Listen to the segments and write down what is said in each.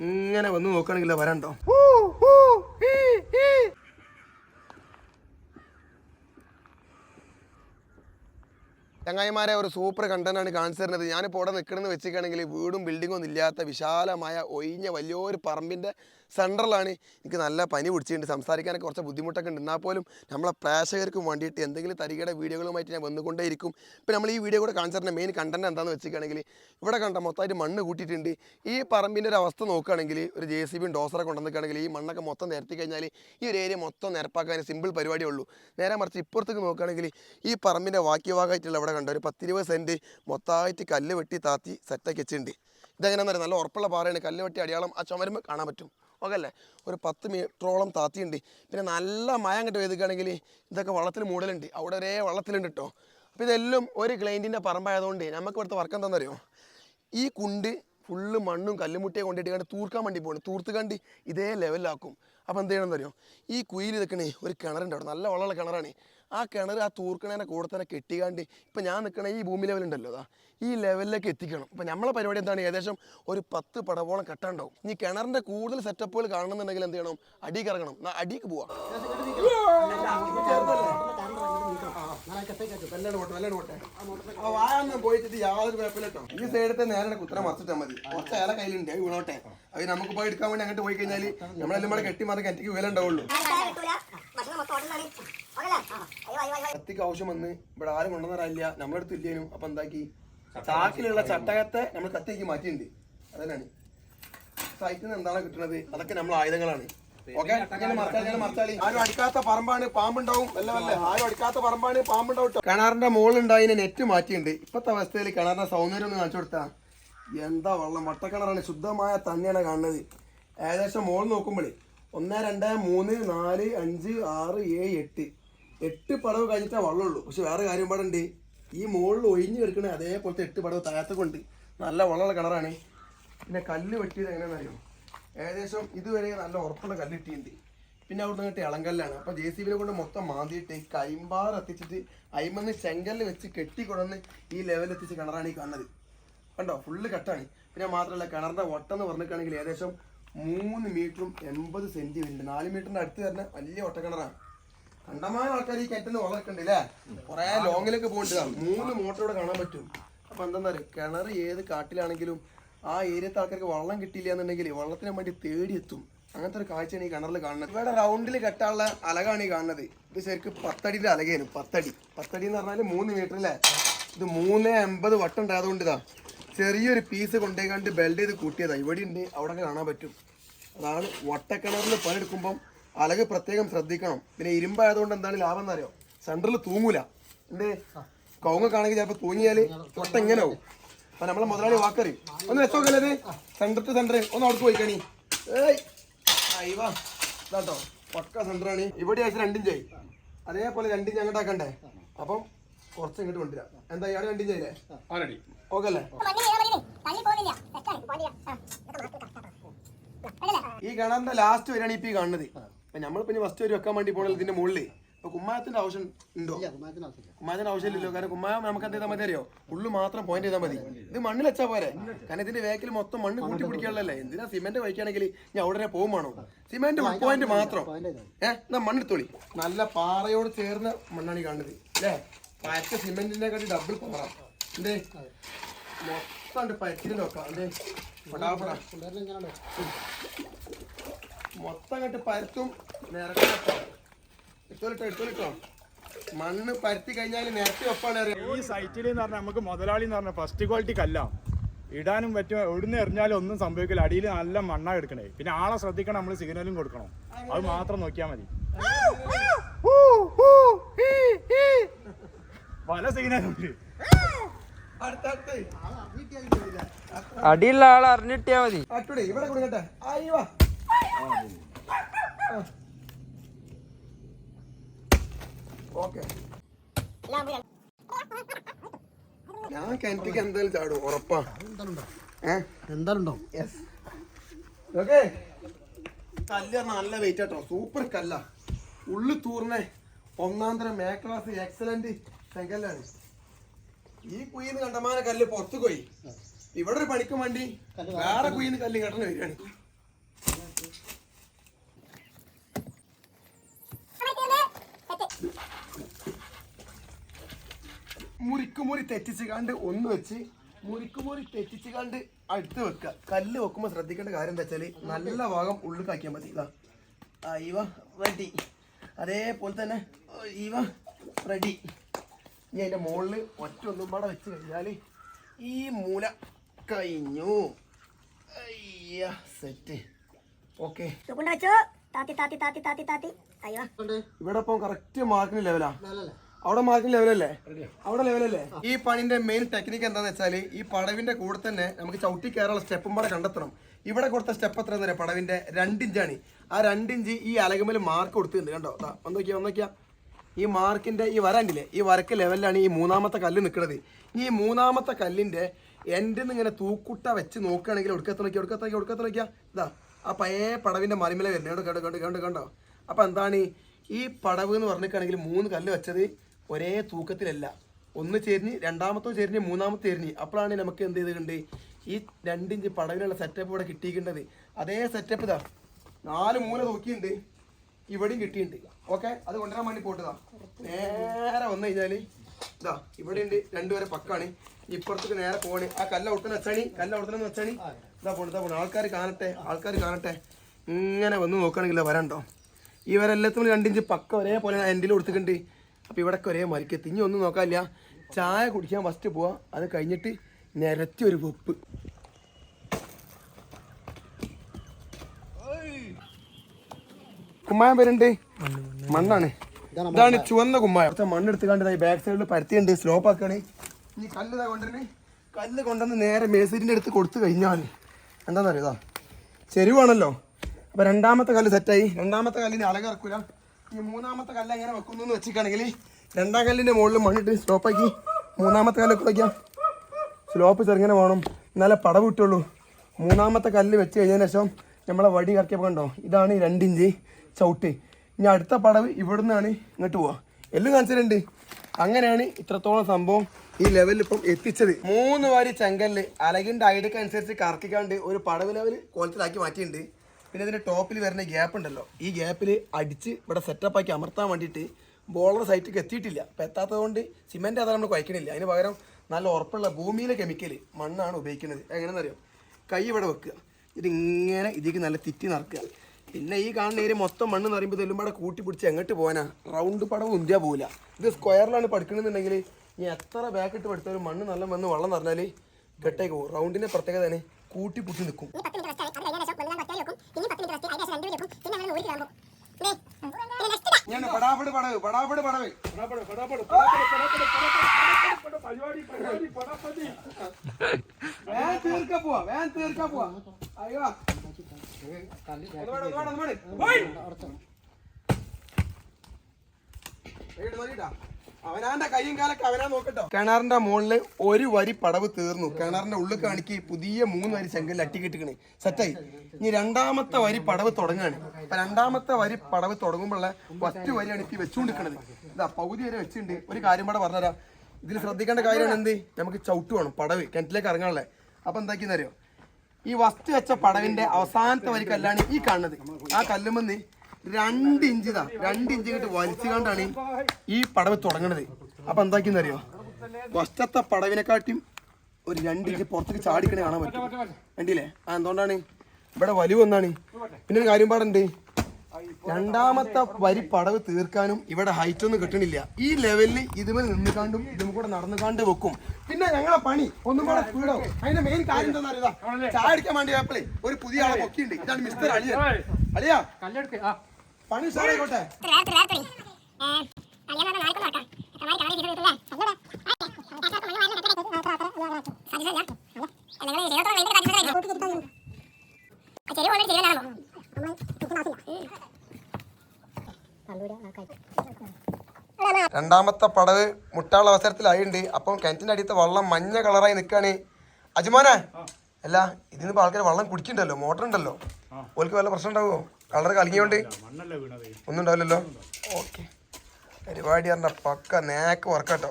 ഇങ്ങനെ വന്ന് നോക്കുകയാണെങ്കിൽ വരണ്ടോ? ചങ്ങായിമാരെ ഒരു സൂപ്പർ കണ്ടന്റാണ് കാണിച്ചു തരുന്നത്. ഞാനിപ്പോൾ ഇവിടെ നിൽക്കണമെന്ന് വെച്ചിരിക്കുകയാണെങ്കിൽ വീടും ബിൽഡിങ്ങും ഒന്നും ഇല്ലാത്ത വിശാലമായ ഒഴിഞ്ഞ വലിയൊരു പറമ്പിന്റെ സെന്ററിലാണ് എനിക്ക് നല്ല പനി പിടിച്ചിട്ടുണ്ട്. സംസാരിക്കാനൊക്കെ കുറച്ച് ബുദ്ധിമുട്ടൊക്കെ ഉണ്ട്. എന്നാൽ പോലും നമ്മളെ പ്രേക്ഷകർക്കും വേണ്ടിയിട്ട് എന്തെങ്കിലും തരികയുടെ വീഡിയോകളുമായിട്ട് ഞാൻ വന്നുകൊണ്ടേയിരിക്കും. ഇപ്പം നമ്മൾ ഈ വീഡിയോ കൂടെ കാണിച്ചു തരുന്ന മെയിൻ കണ്ടന്റ് എന്താണെന്ന് വെച്ചിരിക്കുകയാണെങ്കിൽ ഇവിടെ കണ്ട മൊത്തമായിട്ട് മണ്ണ് കൂട്ടിയിട്ടുണ്ട്. ഈ പറമ്പിന്റെ ഒരു അവസ്ഥ നോക്കുകയാണെങ്കിൽ ഒരു ജെ സി ബിയും ഡോസറൊക്കെ കൊണ്ടുവന്നിക്കുകയാണെങ്കിൽ ഈ മണ്ണൊക്കെ മൊത്തം നിരത്തി കഴിഞ്ഞാൽ ഈ ഒരു ഏരിയ മൊത്തം നിരപ്പാക്കാൻ സിമ്പിൾ പരിപാടിയേ ഉള്ളൂ. നേരെ മറിച്ച് ഇപ്പുറത്തേക്ക് നോക്കുകയാണെങ്കിൽ ഈ പറമ്പിന്റെ ബാക്കിഭാഗമായിട്ടുള്ള ഇവിടെ കണ്ട? ഒരു പത്തിരുപത് സെന്റ് മൊത്തമായിട്ട് കല്ല് വെട്ടി താത്തി സെറ്റാക്കി വെച്ചിട്ടുണ്ട്. ഇതെങ്ങനെയാണെന്ന് നല്ല ഉറപ്പുള്ള പാറയാണ്. കല്ല് വെട്ടി അടിയാളം ആ ചുമരുമ്പോൾ കാണാൻ പറ്റും. ഓക്കെ അല്ലേ ഒരു പത്ത് മീറ്ററോളം താത്തിയുണ്ട്. പിന്നെ നല്ല മയം കണ്ട് വേദിക്കുകയാണെങ്കിൽ ഇതൊക്കെ വള്ളത്തിൽ മൂടലുണ്ട്. അവിടെ ഒരേ വള്ളത്തിലുണ്ട് കേട്ടോ അപ്പോൾ ഇതെല്ലാം ഒരു ക്ലൈന്റിന്റെ പറമ്പായതുകൊണ്ട് നമുക്ക് ഇവിടുത്തെ വർക്ക് എന്താണെന്നറിയോ ഈ കുണ്ട് ഫുള്ള് മണ്ണും കല്ലുമുട്ടിയെ കൊണ്ടിട്ട് കണ്ട് തൂർക്കാൻ വേണ്ടി പോകണം തൂർത്ത് കണ്ട് ഇതേ ലെവലിലാക്കും അപ്പോൾ എന്ത് ചെയ്യണമെന്നറിയോ ഈ കുയിൽ നിൽക്കണേ ഒരു കിണറുണ്ട് അവിടെ. നല്ല വെള്ളമുള്ള കിണറാണ്. ആ കിണർ ആ തൂർക്കണേനെ കൂടെ തന്നെ കെട്ടിക്കാണ്ട് ഇപ്പം ഞാൻ നിൽക്കണ ഈ ഭൂമി ലെവലുണ്ടല്ലോ അതാ ഈ ലെവലിലേക്ക് എത്തിക്കണം. അപ്പം നമ്മളെ പരിപാടി എന്താണ്? ഏകദേശം ഒരു പത്ത് പടവോളം കെട്ടാണ്ടാവും. ഇനി കിണറിന്റെ കൂടുതൽ സെറ്റപ്പുകൾ കാണണമെന്നുണ്ടെങ്കിൽ എന്ത് ചെയ്യണം? അടിക്ക് ഇറങ്ങണം അടിക്ക് പോവാം. പോയിട്ട് ഈ നേരെ മതി. കയ്യിലുണ്ട് അത് നമുക്ക് പോയി എടുക്കാൻ വേണ്ടി അങ്ങോട്ട് പോയി കഴിഞ്ഞാൽ നമ്മളെല്ലാം കൂടെ കെട്ടി മാറി കറ്റിക്ക് വില ഉണ്ടാവുള്ളൂ. കത്തിക്ക് ആവശ്യം വന്ന് ഇവിടെ ആരും കൊണ്ടുവന്നറിയില്ല നമ്മളെടുത്ത് ഇല്ലേനു. അപ്പൊ എന്താക്കി? ചാക്കിലുള്ള ചട്ടകത്തെ നമ്മൾ കത്തിക്ക് മാറ്റിയിട്ടുണ്ട്. അതന്നെയാണ്. സൈറ്റിൽ നിന്ന് എന്താണ് കിട്ടുന്നത് അതൊക്കെ നമ്മൾ ആയുധങ്ങളാണ്. ഓക്കെ ആരും അടിക്കാത്ത പറമ്പാണ് പാമ്പുണ്ടാവും. വല്ല വല്ല ആരും അടിക്കാത്ത പറമ്പാണ് പാമ്പുണ്ടാവും ട്ടോ. കിണറിന്റെ മുകളിലുണ്ടായി നെറ്റ് മാറ്റിയിട്ടുണ്ട്. ഇപ്പത്തെ അവസ്ഥയിൽ കിണറിന്റെ സൗന്ദര്യം ഒന്ന് കാണിച്ചു കൊടുത്താ. എന്താ വെള്ളം? വട്ടക്കിണറാണ് ശുദ്ധമായ തന്നെയാണ് കാണുന്നത്. ഏകദേശം മോൾ നോക്കുമ്പോൾ ഒന്ന് രണ്ട് മൂന്ന് നാല് അഞ്ച് ആറ് ഏഴ് എട്ട്. എട്ട് പടവ് കഴിഞ്ഞിട്ടേ വെള്ളമുള്ളൂ പക്ഷെ വേറെ കാര്യം പാടുണ്ട്. ഈ മുകളിൽ ഒഴിഞ്ഞു കിടക്കണ അതേപോലത്തെ എട്ട് പടവ് താഴത്തൊക്കെ നല്ല വെള്ളമുള്ള കിണറാണ് പിന്നെ കല്ല് വെട്ടിയത് എങ്ങനെയാണെന്നറിയോ? ഏകദേശം ഇതുവരെ നല്ല ഉറപ്പുള്ള കല്ല് കിട്ടിയിട്ടുണ്ട്. പിന്നെ അവിടെ നിന്ന് ഇളങ്കല്ലാണ്. അപ്പൊ ജെ സി ബിനെ കൊണ്ട് മൊത്തം മാന്തിയിട്ട് കൈമ്പാർ എത്തിച്ചിട്ട് അയിമന്ന് ചെങ്കല്ല് വെച്ച് കെട്ടിക്കൊടന്ന് ഈ ലെവലിൽ എത്തിച്ച് കിണറാണ് ഈ കാണുന്നത്. കണ്ടോ? ഫുള്ള് കട്ടാണ്. പിന്നെ മാത്രമല്ല കിണറിന്റെ വട്ടം എന്ന് പറഞ്ഞിട്ടാണെങ്കിൽ ഏകദേശം മൂന്ന് മീറ്ററും എൺപത് വരുന്നുണ്ട് നാല് മീറ്ററിന്റെ അടുത്ത് തന്നെ വലിയ ഒട്ട കിണറാണ് കണ്ടമാനം ആൾക്കാർ ഈ കിണറ്റിന് വളർക്കുന്നുണ്ട് അല്ലേ കുറെ ലോങ്ങിലൊക്കെ പോയിട്ട് മൂന്ന് മോട്ടർ ഇവിടെ കാണാൻ പറ്റും. അപ്പൊ എന്താ കിണർ ഏത് കാട്ടിലാണെങ്കിലും ആ ഏരിയത്തെ ആൾക്കാർക്ക് വെള്ളം കിട്ടിയില്ല എന്നുണ്ടെങ്കിൽ വെള്ളത്തിന് വേണ്ടി തേടി എത്തും. അങ്ങനത്തെ ഒരു കാഴ്ചയാണ് ഈ കിണറിൽ കാണുന്നത്. ഇവിടെ റൗണ്ടിൽ കെട്ടാനുള്ള അലകാണ് ഈ കാണുന്നത്. ഇത് ശരിക്കും പത്തടിയുടെ അലകയാണ് പത്തടി. പത്തടി എന്ന് പറഞ്ഞാൽ മൂന്ന് മീറ്റർ അല്ലേ? ഇത് മൂന്ന് എൺപത് വട്ടം ഉണ്ടായതുകൊണ്ട് ചെറിയൊരു പീസ് കൊണ്ടേക്കാണ്ട് ബെൽഡ് ചെയ്ത് കൂട്ടിയതാണ് ഇവിടെ ഉണ്ട് അവിടെ കാണാൻ പറ്റും. അതാണ് വട്ടക്കിണറിൽ പണിയെടുക്കുമ്പം അലക് പ്രത്യേകം ശ്രദ്ധിക്കണം. പിന്നെ ഇരുമ്പായതുകൊണ്ട് എന്താണ് ലാഭം എന്നറിയോ? സെന്ററിൽ തൂങ്ങൂല. എന്തേ? കൗങ്ങക്കാണെങ്കിൽ ചിലപ്പോൾ തൂങ്ങിയാൽ തൊട്ട എങ്ങനെ ആവും അപ്പൊ നമ്മളെ മുതലാളി വാക്കറി ഒന്ന് വെച്ചോക്കല്ലേ സെന്റർ ടു സെന്റർ ഒന്ന് അവിടെ പോയി കണി ഏയ് സെന്റർ ഇതാട്ടോ പക്ക സെന്ററാണ് ഇവിടെ ആഴ്ച രണ്ടിഞ്ചായി അതേപോലെ രണ്ടിഞ്ച് അങ്ങോട്ട് ആക്കണ്ടേ? അപ്പം കുറച്ച് ഇങ്ങോട്ട് കൊണ്ടുവരാം. എന്താ ഇയാൾ രണ്ടിഞ്ചായില്ലേ ആരടി? ഓക്കെ അല്ലേ ഈ കിണറിന്റെ ലാസ്റ്റ് വരെയാണ് ഇപ്പൊ ഈ കാണുന്നത്. അപ്പൊ നമ്മളിപ്പോ ഇനി ഫസ്റ്റ് വരെ വെക്കാൻ വേണ്ടി പോകണല്ലോ ഇതിന്റെ മുകളിൽ അപ്പൊ കുമ്മായത്തിന്റെ ആവശ്യം ഉണ്ടോ? കുമ്മായത്തിന്റെ ആവശ്യമില്ലല്ലോ. കാരണം കുമ്മായം നമുക്ക് എന്ത് ചെയ്താൽ മതി അറിയോ? ഉള്ളു മാത്രം പോയിന്റ് ചെയ്താൽ മതി. ഇത് മണ്ണിൽ വെച്ചാൽ പോരെ. കാരണം ഇതിന്റെ വേക്കിൽ മൊത്തം മണ്ണ് കൂട്ടി പിടിക്കാനുള്ളല്ലേ എന്തിനാ സിമെന്റ് വഹിക്കുകയാണെങ്കിൽ ഞാൻ ഉടനെ പോകുമാണോ സിമെന്റ് പോയിന്റ് മാത്രം. ഏഹ് എന്നാ മണ്ണെടുത്തോളി. നല്ല പാറയോട് ചേർന്ന മണ്ണാണ് ഈ കാണുന്നത്. അല്ലേ? പച്ച സിമെന്റിനെ കാട്ടി ഡബിൾ പാറ എന്തേ? മൊത്തം പറ്റിട്ട് നോക്കാം എന്തേ? പടാപടാ മൊത്തം അങ്ങോട്ട് പരത്തും നിരക്കട്ടോ എടുത്തോലിട്ടോ എടുത്തോലിട്ടോ മണ്ണ് പരത്തി കഴിഞ്ഞാൽ നിരത്തി വെപ്പാണ് അറിയാം. ഈ സൈറ്റിൽ എന്ന് പറഞ്ഞാൽ നമുക്ക് മുതലാളി എന്ന് പറഞ്ഞാൽ ഫസ്റ്റ് ക്വാളിറ്റി കല്ല. ഇടാനും പറ്റും എവിടുന്ന് എറിഞ്ഞാലും ഒന്നും സംഭവിക്കില്ല. അടിയിൽ നല്ല മണ്ണാ എടുക്കണേ. പിന്നെ ആളെ ശ്രദ്ധിക്കണം നമ്മൾ സിഗ്നലും കൊടുക്കണം. അത് മാത്രം നോക്കിയാൽ മതി. പല സിഗ്നലുണ്ട് അടുത്തടുത്ത് അടിയുള്ള ആളെ അറിഞ്ഞിട്ടിയാ മതി. ഇവിടെ കൊടുക്കട്ടെ. ഓക്കെ. ഞാൻ കിണറ്റിക്ക് എന്തായാലും ചാടും ഉറപ്പാ. എന്തായാലും യെസ് ഓക്കെ കല്ല് നല്ല വെയിറ്റ് ആട്ടോ. സൂപ്പർ കല്ല. ഉള്ളു തൂർന്നെ ഒന്നാം തരം എ ക്ലാസ് എക്സലന്റ് ചെങ്കല്ലാണ്. ഈ കുയിന്ന് കണ്ടമാന കല്ല് പുറത്തു പോയി. ഇവിടെ ഒരു പണിക്കും വേണ്ടി വേറെ കുയിന്ന് കല്ല് കെട്ടണ വരികയാണ്. മുറിക്കുമുറി തെറ്റിച്ച് കണ്ട് ഒന്ന് വെച്ച് മുറിക്കുമുറി തെറ്റിച്ച് കണ്ട് അടുത്ത് വെക്കുക. കല്ല് വെക്കുമ്പോൾ ശ്രദ്ധിക്കേണ്ട കാര്യം എന്താ വെച്ചാൽ നല്ല ഭാഗം ഉള്ളിൽ മതി. ഇതാ. ഇവ റെഡി അതേപോലെ തന്നെ ഇവ റെഡി ഇനി അതിന്റെ മുകളിൽ ഒറ്റ ഒന്നും പാടെ വെച്ച് കഴിഞ്ഞാൽ ഈ മൂല കഴിഞ്ഞു. അയ്യ സെറ്റ് ഓക്കെ ഇവിടെ ഇപ്പം കറക്റ്റ് മാർക്കിന് ലെവലാ അവിടെ മാർക്കിംഗ് ലെവലല്ലേ അവിടെ ലെവലല്ലേ ഈ പണിന്റെ മെയിൻ ടെക്നിക്ക് എന്താന്ന് വെച്ചാൽ ഈ പടവിന്റെ കൂടെ തന്നെ നമുക്ക് ചവിട്ടി കയറാനുള്ള സ്റ്റെപ്പും കൂടെ കണ്ടെത്തണം. ഇവിടെ കൊടുത്ത സ്റ്റെപ്പ് എത്ര തന്നെ പടവിന്റെ രണ്ടിഞ്ചാണ് ആ രണ്ടിഞ്ച് ഈ അലകുമേൽ മാർക്ക് കൊടുത്തിട്ടുണ്ട് കണ്ടോ? ദാ, ഒന്ന് നോക്കിയാ ഒന്ന് നോക്കിയാ. ഈ മാർക്കിന്റെ ഈ വരണ്ടില്ലേ ഈ വരക്ക് ലെവലിലാണ് ഈ മൂന്നാമത്തെ കല്ല് നിൽക്കുന്നത് ഈ മൂന്നാമത്തെ കല്ലിന്റെ എന്റെ ഇങ്ങനെ തൂക്കുട്ട വെച്ച് നോക്കുകയാണെങ്കിൽ ഒടുക്കത്ത് നോക്കിയാൽ ഒടുക്കത്ത് നോക്കി ഒടുക്കത്ത് നോക്കിയാ. ഇതാ ആ പഴയ പടവിന്റെ മരിമല വരുന്നത് കണ്ടോ കണ്ടോ കണ്ടോ കണ്ടോ? അപ്പൊ എന്താണ് ഈ പടവ് എന്ന് പറഞ്ഞിട്ടാണെങ്കിൽ മൂന്ന് കല്ല് വെച്ചത് ഒരേ തൂക്കത്തിലല്ല. ഒന്ന് ചേരിഞ്ഞ് രണ്ടാമത്തോ ചേരിഞ്ഞ് മൂന്നാമത്തെ ചേരിഞ്ഞ്. അപ്പോഴാണ് നമുക്ക് എന്ത് ചെയ്തിട്ടുണ്ട് ഈ രണ്ടിഞ്ച് പടവിലുള്ള സെറ്റപ്പ് ഇവിടെ കിട്ടിയിട്ടുണ്ടത് അതേ സെറ്റപ്പ് ഇതാ. നാല് മൂല തൂക്കിയുണ്ട് ഇവിടെയും കിട്ടിയിട്ടുണ്ട് ഓക്കെ അത് കൊണ്ടുവരാൻ വേണ്ടി പോട്ടതാ. നേരെ വന്നു കഴിഞ്ഞാൽ ഇതാ ഇവിടെ ഉണ്ട് രണ്ടുപേരെ പക്കാണ്. ഇപ്പുറത്തേക്ക് നേരെ പോണി ആ കല്ല ഒട്ടന വെച്ചാണി. കല്ല ഒട്ടന വെച്ചാണി. ഇതാ പോണ് ഇതാ പോണ്. ആൾക്കാർ കാണട്ടെ ആൾക്കാർ കാണട്ടെ. ഇങ്ങനെ വന്ന് നോക്കുകയാണെങ്കിൽ വരണ്ടോ ഇവരെല്ലാത്തിനും രണ്ടിഞ്ച് പക്ക ഒരേപോലെ എന്റെ കൊടുത്തിട്ടുണ്ട് അപ്പോൾ ഇവിടൊക്കെ ഒരേ മരിക്കത്ത് ഇനി ഒന്നും നോക്കാനില്ല. ചായ കുടിക്കാൻ ഫസ്റ്റ് പോവാ. അത് കഴിഞ്ഞിട്ട് നിരത്തി ഒരു വെപ്പ്. കുമ്മായം പേരുണ്ട്. മണ്ണാണ്. ഇതാണ് ചുവന്ന കുമ്മായം. കുറച്ച് മണ്ണെടുത്ത് ബാക്ക് സൈഡിൽ പരത്തിയുണ്ട്. സ്ലോപ്പ് ആക്കുകയാണ് ഇനി കല്ല് കൊണ്ടുവരണേ കല്ല് കൊണ്ടുവന്ന് നേരെ മേസരിന്റെ അടുത്ത് കൊടുത്തു കഴിഞ്ഞാൽ എന്താണെന്നറിയതാ ചെരുവാണല്ലോ. അപ്പൊ രണ്ടാമത്തെ കല്ല് സെറ്റായി രണ്ടാമത്തെ കല്ലിന് അളകിറക്കൂല ഈ മൂന്നാമത്തെ കല്ല് എങ്ങനെ വെക്കുന്നു എന്ന് വെച്ചിട്ടാണെങ്കിൽ രണ്ടാം കല്ലിന്റെ മുകളിൽ മണ്ണിട്ട് സ്റ്റോപ്പാക്കി മൂന്നാമത്തെ കല്ല് വയ്ക്കാം സ്ലോപ്പ് ചെറുങ്ങനെ വേണം. എന്നാലേ പടവ് കിട്ടുള്ളൂ മൂന്നാമത്തെ കല്ല് വെച്ച് കഴിഞ്ഞതിന് ശേഷം നമ്മളെ വടി കറക്കിയപ്പോൾ കണ്ടോ? ഇതാണ് ഈ രണ്ടിഞ്ച് ചവിട്ട്. ഇനി അടുത്ത പടവ് ഇവിടുന്നാണ് ഇങ്ങോട്ട് പോവുക എല്ലാം കാണിച്ചിട്ടുണ്ട്. അങ്ങനെയാണ് ഇത്രത്തോളം സംഭവം ഈ ലെവലിൽ ഇപ്പം എത്തിച്ചത്. മൂന്ന് വാരി ചെങ്കല്ല് അലകിന്റെ ഐഡിക്ക് അനുസരിച്ച് കറക്കിക്കാണ്ട് ഒരു പടവ് ലെവൽ കോലത്തിലാക്കി മാറ്റിയിട്ടുണ്ട്. പിന്നെ ഇതിന്റെ ടോപ്പിൽ വരുന്ന ഗ്യാപ്പ് ഉണ്ടല്ലോ. ഈ ഗ്യാപ്പിൽ അടിച്ച് ഇവിടെ സെറ്റപ്പ് ആക്കി അമർത്താൻ വേണ്ടിയിട്ട് ബോളർ സൈറ്റിലേക്ക് എത്തിയിട്ടില്ല. അപ്പം എത്താത്തത് കൊണ്ട് സിമെന്റ് അതാണ് നമ്മൾ കുഴക്കണില്ല അതിന് പകരം നല്ല ഉറപ്പുള്ള ഭൂമിയിലെ കെമിക്കൽ മണ്ണാണ് ഉപയോഗിക്കുന്നത്. എങ്ങനെയെന്നറിയാം കൈ ഇവിടെ വെക്കുക. ഇതിങ്ങനെ ഇതിലേക്ക് നല്ല തിറ്റി നടക്കുക. പിന്നെ ഈ കാണുന്ന ഏരിയ മൊത്തം മണ്ണ് എന്ന് പറയുമ്പോൾ ഇതെല്ലാം കൂടെ കൂട്ടി പിടിച്ച് എങ്ങോട്ട് പോകാനാ റൗണ്ട് പടവും ഇന്ത്യ പോകില്ല ഇത് സ്ക്വയറിലാണ് പഠിക്കണമെന്നുണ്ടെങ്കിൽ ഇനി എത്ര ബാക്കിട്ട് പഠിച്ചാലും മണ്ണ് നല്ല വന്ന് വെള്ളം നിറഞ്ഞാൽ കെട്ടേക്ക് പോകും. റൗണ്ടിന്റെ പ്രത്യേകതയാണ് കൂട്ടി പിടിച്ച് നിൽക്കും ഇനി പത്ത് മിനിറ്റ് റെസ്റ്റ് അത് കഴിഞ്ഞ ശേഷം വെള്ളം പറ്റാൻ വെക്കും പിന്നെ പത്ത് മിനിറ്റ് റെസ്റ്റ് അതിന് ശേഷം രണ്ട് വെക്കും പിന്നെ അങ്ങനെ ഒരു കിലോമ്പോ പിന്നെ നെക്സ്റ്റ് ഞാൻ പടാപട് പടവ് പടാപട് പടവ്. വേൻ തീർക്ക പോവാ വേൻ തീർക്ക പോവാ. അയ്യോ. ഒന്ന് വേണം, ഒന്ന് വേണം, അവനാന്റെ കൈയും കാലൊക്കെ അവനാ നോക്കട്ടോ. കിണറിന്റെ മുകളിൽ ഒരു വരി പടവ് തീർന്നു. കിണറിന്റെ ഉള്ളിൽ കാണിക്ക് പുതിയ മൂന്ന് വരി ചെങ്കൽ അട്ടിക്കിട്ടിക്കണ് സെറ്റായി ഇനി രണ്ടാമത്തെ വരി പടവ് തുടങ്ങാണ്. അപ്പൊ രണ്ടാമത്തെ വരി പടവ് തുടങ്ങുമ്പോഴുള്ള ഫസ്റ്റ് വരിയാണ് ഇപ്പൊ വെച്ചുകൊണ്ടിരിക്കണത്. ഇതാ പകുതി വരെ വെച്ചിട്ടുണ്ട്. ഒരു കാര്യം കൂടെ പറഞ്ഞുതരാം. ഇതിൽ ശ്രദ്ധിക്കേണ്ട കാര്യമാണ് എന്ത്? നമുക്ക് ചവിട്ട് വേണം. പടവ്. കിണറ്റിലേക്ക് ഇറങ്ങാനുള്ളത് അപ്പൊ എന്താക്കിയെന്നറിയോ? ഈ വസ്തു വെച്ച പടവിന്റെ അവസാനത്തെ വരി കല്ലാണ് ഈ കാണുന്നത്. ആ കല്ലുമെന്ന് രണ്ട് ഇഞ്ച് ഇതാ. രണ്ട് ഇഞ്ച് കിട്ട് വലിച്ചുകൊണ്ടാണ് ഈ പടവ് തുടങ്ങണത്. അപ്പൊ എന്താക്കിയെന്നറിയോ? പടവിനെ പടവിനെക്കാട്ടിയും ഒരു രണ്ട് ഇഞ്ച് പുറത്തേക്ക് ചാടിക്കണേ കാണാൻ പറ്റും. കണ്ടില്ലേ? ആ എന്തുകൊണ്ടാണ്? ഇവിടെ വലിവ് ഒന്നാണ് പിന്നെ ഒരു കാര്യം പാടുണ്ട്. രണ്ടാമത്തെ വരി പടവ് തീർക്കാനും ഇവിടെ ഹൈറ്റ് ഒന്നും കിട്ടണില്ല. ഈ ലെവലിൽ ഇതുമേ നിന്നുകാണ്ടും ഇതും കൂടെ നടന്നുകാണ്ട് വെക്കും. പിന്നെ ഞങ്ങളെ പണി ഒന്നും കൂടെ സ്പീഡാവും അതിന്റെ മെയിൻ കാര്യം എന്താ അറിയാം? ചാടിക്കാൻ വേണ്ടി ഒരു പുതിയ ആളെ പൊക്കിയുണ്ട് ഇതാണ് മിസ്റ്റർ അലിയ അലിയ പണി രണ്ടാമത്തെ പടവ് മുട്ടാനുള്ള അവസരത്തിലായിണ്ട്. അപ്പം കിണറ്റിന്റെ അടിയത്തെ വെള്ളം മഞ്ഞ കളറായി നിൽക്കുകയാണ് അജുമാനെ അല്ല ഇതിന് ഇപ്പൊ ആൾക്കാർ വെള്ളം കുടിക്കണ്ടല്ലോ മോട്ടർ ഉണ്ടല്ലോ ഓൾക്ക് വല്ല പ്രശ്നം ഉണ്ടാവുമോ കളർ കലങ്ങിയോണ്ട് ഒന്നും ഉണ്ടാവില്ലല്ലോ ഓക്കെ. പരിപാടി പറഞ്ഞ പക്ക നേക്ക് വർക്കാട്ടോ.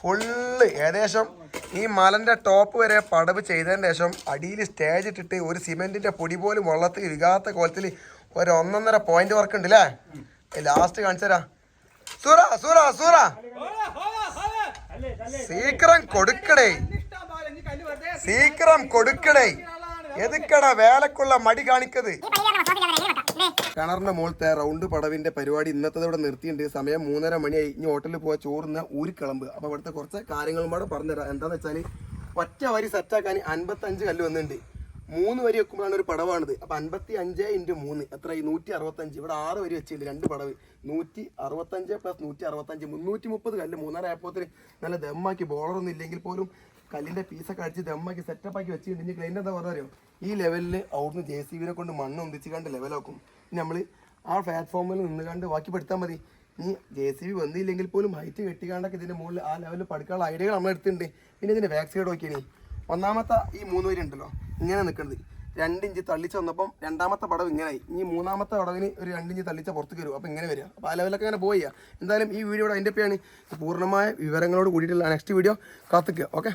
ഫുള്ള് ഏകദേശം ഈ മലന്റെ ടോപ്പ് വരെ പടവ് ചെയ്തതിന് ശേഷം അടിയിൽ സ്റ്റേജ് ഇട്ടിട്ട് ഒരു സിമെന്റിന്റെ പൊടി പോലും വെള്ളത്തിൽ ഇരിക്കാത്ത കോലത്തിൽ ഒരു ഒന്നൊന്നര പോയിന്റ് വർക്ക് ഉണ്ട് അല്ലേ ലാസ്റ്റ് കാണിച്ചു തരാം. സൂറ സൂറ സൂറ. സീക്രം കൊടുക്കടേ. സീക്രം കൊടുക്കടേ. എതുക്കടാ വേലക്കുള്ള മടി കാണിക്കത്? ഈ കിണറിന്റെ മുകളത്തെ റൗണ്ട് പടവിന്റെ പരിപാടി ഇന്നത്തെ ഇവിടെ നിർത്തിയിട്ടുണ്ട്. സമയം മൂന്നര മണിയായി. ഇനി ഹോട്ടലിൽ പോയ ചോറുന്ന ഊരിക്കിളമ്പ് അപ്പൊ ഇവിടുത്തെ കുറച്ച് കാര്യങ്ങളും കൂടെ പറഞ്ഞുതരാം. എന്താന്ന് വെച്ചാൽ ഒറ്റ വരി സെറ്റാക്കാൻ അൻപത്തഞ്ച് കല്ല് വന്നിട്ടുണ്ട്. മൂന്ന് വരി വെക്കുമ്പോഴാണ് ഒരു പടവാണിത്. അപ്പൊ അൻപത്തി അഞ്ച് ഇന്റു മൂന്ന്. എത്ര നൂറ്റി അറുപത്തഞ്ച് ഇവിടെ ആറ് വരി വെച്ചില്ല രണ്ട് പടവ്. നൂറ്റി അറുപത്തഞ്ച് പ്ലസ് നൂറ്റി അറുപത്തഞ്ച് മുന്നൂറ്റി മുപ്പത് കല്ല് മൂന്നര ആയപ്പോത്തിന് നല്ല ദമ്മാക്കി ബോളറൊന്നും ഇല്ലെങ്കിൽ പോലും കല്ലിന്റെ പീസൊക്കെ അടിച്ച് ദമ്മാക്കി സെറ്റപ്പ് ആക്കി വെച്ചിട്ടുണ്ട്. ഇനി ക്ലൈന്റ് എന്താ പറയുക ഈ ലെവലിൽ അവിടുന്ന് ജെ സി ബിനെ കൊണ്ട് മണ്ണ് ഒന്നിച്ച് കണ്ട് ലെവലാക്കും നമ്മൾ ആ പ്ലാറ്റ്ഫോമിൽ നിന്ന് കണ്ട് ബാക്കി പെടുത്താൽ മതി. ഇനി ജെ സി ബി വന്നില്ലെങ്കിൽ പോലും ഹൈറ്റ് കെട്ടിക്കാണ്ടൊക്കെ ഇതിന്റെ മുകളിൽ ആ ലെവലിൽ പഠിക്കാനുള്ള ഐഡിയകൾ നമ്മൾ എടുത്തിട്ടുണ്ട് പിന്നെ ഇതിന്റെ ബാക്ക് സൈഡ് നോക്കിയാണ് ഒന്നാമത്തെ ഈ മൂന്ന് വരി ഉണ്ടല്ലോ. ഇങ്ങനെ നിൽക്കുന്നത് രണ്ടിഞ്ച് തള്ളിച്ച് വന്നപ്പം രണ്ടാമത്തെ പടവ് ഇങ്ങനെയായി ഇനി മൂന്നാമത്തെ പടവിന് ഒരു രണ്ടിഞ്ച് തള്ളിച്ച പുറത്തേക്ക് വരും. അപ്പോൾ ഇങ്ങനെ വരിക. അപ്പോൾ ആ ലെവലൊക്കെ ഇങ്ങനെ പോയി എന്തായാലും ഈ വീഡിയോ അതിന്റെ ആണ് പൂർണമായ വിവരങ്ങളോട് കൂടിയിട്ടുള്ള നെക്സ്റ്റ് വീഡിയോ കാത്തിക്കുക. ഓക്കെ